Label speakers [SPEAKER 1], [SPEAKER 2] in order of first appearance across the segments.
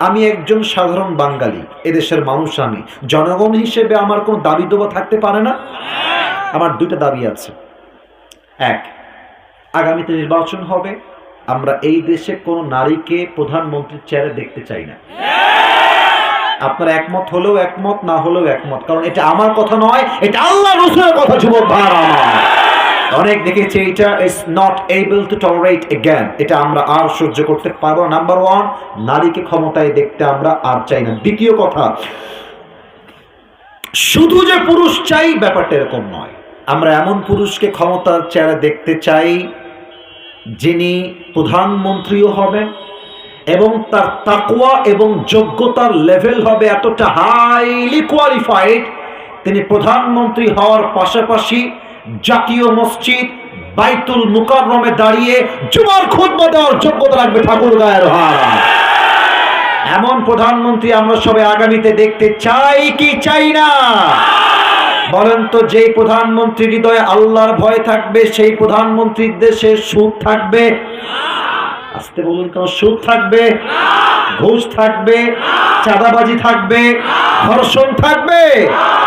[SPEAKER 1] আমি একজন সাধারণ বাঙালি, এদেশের মানুষ আমি। জনগণ হিসেবে আমার কোনো দাবি দেওয়া থাকতে পারে না? আমার দুইটা দাবি আছে। এক, আগামীতে নির্বাচন হবে। আমরা এই দেশে কোনো নারীকে প্রধানমন্ত্রীর চেয়ারে দেখতে চাই না। আপনার একমত হলেও একমত, না হলেও একমত। কারণ এটা আমার কথা নয়, এটা আল্লাহ রসুলের কথা, যুবক অনেক দেখেছি, এটা is not able to tolerate again এটা আমরা আর সহ্য করতে পারব নাম্বার ওয়ান নারীকে ক্ষমতায় দেখতে আমরা আর চাই না। দ্বিতীয় কথা, শুধু যে পুরুষ চাই, ব্যাপারটা এরকম নয়। আমরা এমন পুরুষকে ক্ষমতার চেহারা দেখতে চাই, যিনি প্রধানমন্ত্রীও হবেন এবং তার তাকুয়া এবং যোগ্যতার লেভেল হবে এতটা হাইলি কোয়ালিফাইড তিনি প্রধানমন্ত্রী হওয়ার পাশাপাশি জাতীয় মসজিদ বাইতুল মুকাররমে দাঁড়িয়ে জুমার খুতবা দেওয়ার যোগ্যতা রাখবে ঠাকুর গায়ের এমন প্রধানমন্ত্রী আমরা সবাই আগামীতে দেখতে চাই কি চাই না? বলেন তো, যেই প্রধানমন্ত্রী হৃদয়ে আল্লাহর ভয় থাকবে, সেই প্রধানমন্ত্রীর দেশে সুখ থাকবে? আসতে বলুন, কেন সুখ থাকবে? ঘুষ থাকবে, চাঁদাবাজি থাকবে, ধর্ষণ থাকবে,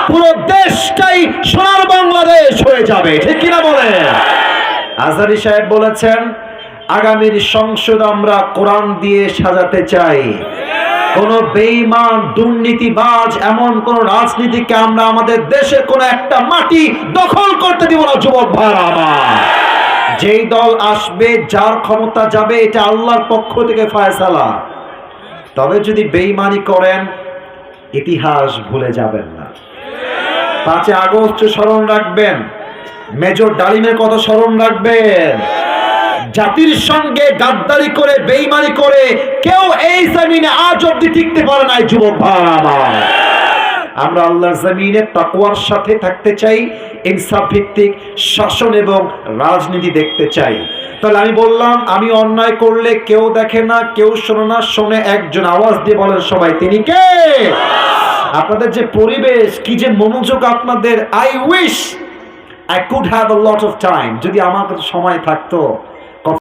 [SPEAKER 1] পুরো দেশটাই সোনার বাংলাদেশ হয়ে যাবে, ঠিক কিনা বলে আজারি সাহেব বলেছেন, আগামীর সংসদ আমরা কোরআন দিয়ে সাজাতে চাই। কোন বেঈমান, দুর্নীতিবাজ, এমন কোন রাজনীতিকে আমরা আমাদের দেশে কোন একটা মাটি দখল করতে দিব না, যুবক আমার। যেই দল আসবে, যার ক্ষমতা যাবে, এটা আল্লাহর পক্ষ থেকে ফায়সালা। তবে যদি বেঈমানি করেন, ইতিহাস ভুলে যাবেন না। পাঁচে আগস্ট স্মরণ রাখবেন। মেজর ডালিমের কথা স্মরণ রাখবেন। জাতির সঙ্গে গাদ্দারি করে বেইমানি করে কেউ এই জমিনে আজ অব্দি টিকতে পারে নাই, যুবক ভাই আমার। আমরা আল্লাহর জমিনে তাকওয়ার সাথে থাকতে চাই, ইনসাফ ভিত্তিক শাসন এবং রাজনীতি দেখতে চাই। তাহলে আমি বললাম, আমি অন্যায় করলে কেউ দেখে না, কেউ শোনে না, শোনে একজন আওয়াজ দিয়ে বলেন সবাই, তিনি কে? আপনাদের যে পরিবেশ, কি যে মনোযোগ আপনাদের I wish I could have a lot of time যদি আমার সময় থাকতো